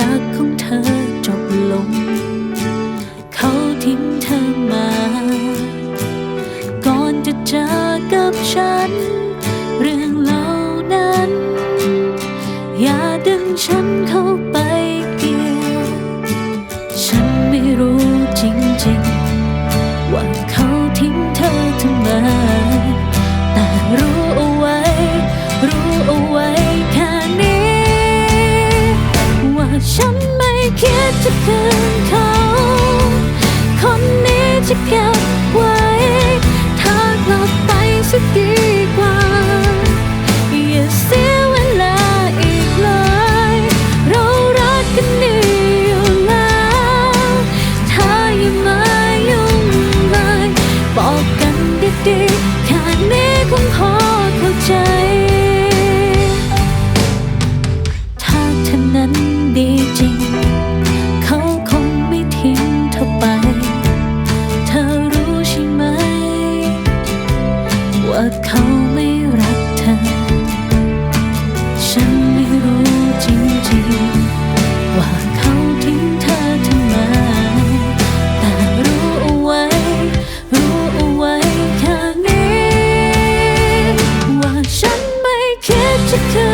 รักของเธอจบลง เขาทิ้งเธอ จะเก็บไว้ถ้ากลับไปสักที to come.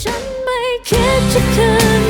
ฉันไม่คิดจะคืน